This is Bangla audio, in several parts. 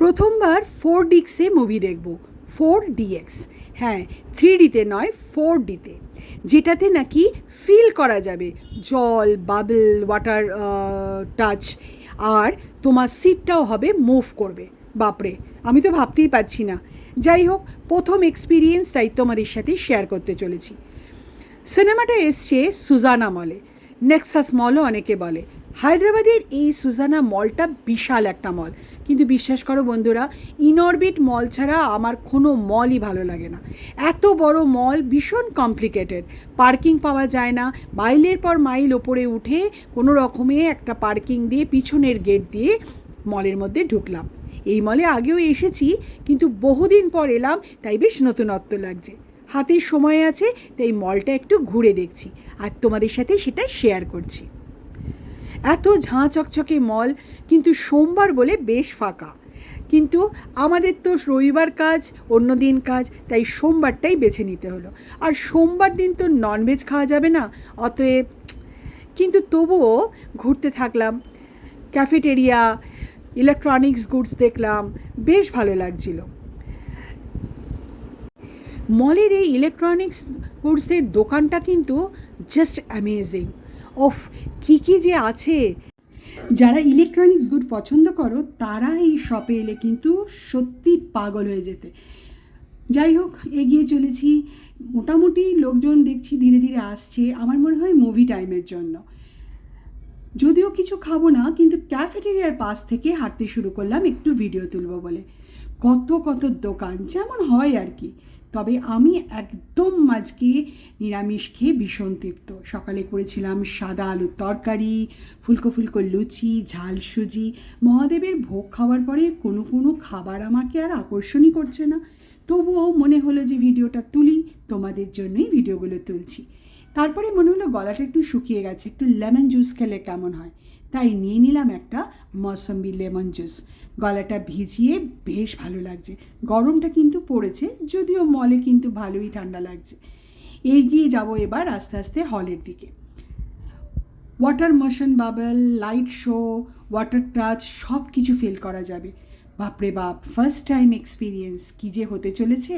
প্রথমবার ফোর ডিক্সে মুভি দেখব। ফোর ডিএক্স হ্যাঁ থ্রি ডিতে নয় ফোর ডিতে যেটাতে নাকি ফিল করা যাবে। জল বাবল ওয়াটার টাচ আর তোমার সিটটাও হবে মুভ করবে। বাপরে, আমি তো ভাবতেই পারছি না। যাই হোক, প্রথম এক্সপিরিয়েন্স তাই তোমাদের সাথে শেয়ার করতে চলেছি। সিনেমাটা এসছে সুজানা মলে নেক্সাস মলও অনেকে বলে। হায়দ্রাবাদের এই সুজানা মলটা বিশাল একটা মল। কিন্তু বিশ্বাস করো বন্ধুরা ইনরবিট মল ছাড়া আমার কোনো মলই ভালো লাগে না। এত বড় মল ভীষণ কমপ্লিকেটেড পার্কিং পাওয়া যায় না। মাইলের পর মাইল ওপরে উঠে কোনো রকমে একটা পার্কিং দিয়ে পিছনের গেট দিয়ে মলের মধ্যে ঢুকলাম। এই মলে আগেও এসেছি, কিন্তু বহুদিন পর এলাম, তাই বেশ নতুনত্ব লাগছে। হাতে সময় আছে, তাই মলটা একটু ঘুরে দেখছি আর তোমাদের সাথে সেটা শেয়ার করছি। এত ঝাঁ চকচকে মল, কিন্তু সোমবার বলে বেশ ফাঁকা। কিন্তু আমাদের তো রবিবার কাজ, অন্য দিন কাজ, তাই সোমবারটাই বেছে নিতে হলো। আর সোমবার দিন তো ননভেজ খাওয়া যাবে না, অতএব কিন্তু তবুও ঘুরতে থাকলাম ক্যাফেটেরিয়া ইলেকট্রনিক্স গুডস দেখলাম, বেশ ভালো লাগছিল। মলের এই ইলেকট্রনিক্স গুডসের দোকানটা কিন্তু জাস্ট অ্যামেজিং ওফ, কী কী যে আছে। যারা ইলেকট্রনিক্স গুড পছন্দ করো, তারা এই শপে এলে কিন্তু সত্যি পাগল হয়ে যেতে। যাই হোক, এগিয়ে চলেছি। মোটামুটি লোকজন দেখছি ধীরে ধীরে আসছে, আমার মনে হয় মুভি টাইমের জন্য। যদিও কিছু খাব না, কিন্তু ক্যাফেটেরিয়ার পাশ থেকে হাঁটতে শুরু করলাম, একটু ভিডিও তুলব বলে। কত কত দোকান, যেমন হয় আর কি। তবে আমি একদম আজকে নিরামিষ খেয়ে ভীষণ তৃপ্ত। সকালে করেছিলাম সাদা আলুর তরকারি, ফুলকো ফুলকো লুচি, ঝাল সুজি। মহাদেবের ভোগ খাওয়ার পরে কোনো কোনো খাবার আমাকে আর আকর্ষণই করছে না। তবুও মনে হলো যে ভিডিওটা তুলি, তোমাদের জন্যই ভিডিওগুলো তুলছি। তারপরে মনে হলো গলাটা একটু শুকিয়ে গেছে, একটু লেমন জুস খেলে কেমন হয়। তাই নিয়ে নিলাম একটা মৌসম্বি লেমন জুস। গলাটা ভিজিয়ে বেশ ভালো লাগছে। গরমটা কিন্তু পড়েছে, যদিও মলে কিন্তু ভালোই ঠান্ডা লাগছে। এগিয়ে যাব এবার আস্তে আস্তে হলের দিকে। Water motion bubble light show water touch সব কিছু ফিল করা যাবে। বাপরে বাপ ফার্স্ট টাইম এক্সপিরিয়েন্স কী যে হতে চলেছে।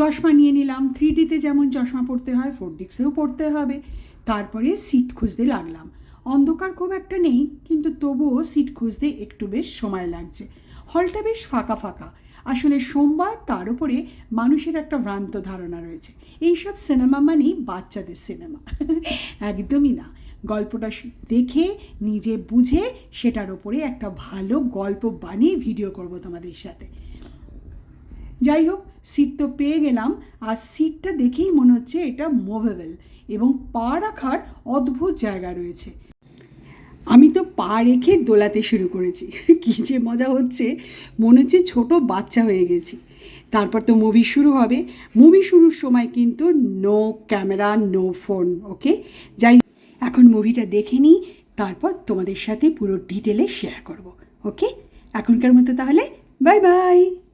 চশমা নিয়ে নিলাম। থ্রি ডিতে যেমন চশমা পড়তে হয় ফোর ডিক্সেও পড়তে হবে। তারপরে সিট খুঁজতে লাগলাম। অন্ধকার খুব একটা নেই, কিন্তু তবুও সিট খুঁজতে একটু বেশ সময় লাগছে। হলটা বেশ ফাঁকা ফাঁকা। আসলে সোমবার তার উপরে মানুষের একটা ভ্রান্ত ধারণা রয়েছে। এইসব সিনেমা মানেই বাচ্চাদের সিনেমা। একদমই না। গল্পটা দেখে, নিজে বুঝে, সেটার ওপরে একটা ভালো গল্প বানিয়ে ভিডিও করব তোমাদের সাথে। যাই হোক সিট তো পেয়ে গেলাম, আর সিটটা দেখেই মনে হচ্ছে এটা মুভেবল এবং পা রাখার অদ্ভুত জায়গা রয়েছে। আমি তো পা রেখে দোলাতে শুরু করেছি। কী যে মজা হচ্ছে, মনে হচ্ছে ছোটো বাচ্চা হয়ে গেছি। তারপর তো মুভি শুরু হবে। মুভি শুরুর সময় কিন্তু no camera no phone okay যাই এখন মুভিটা দেখে নিই, তারপর তোমাদের সাথে পুরো ডিটেলে শেয়ার করব ওকে এখনকার মতো তাহলে বাই বাই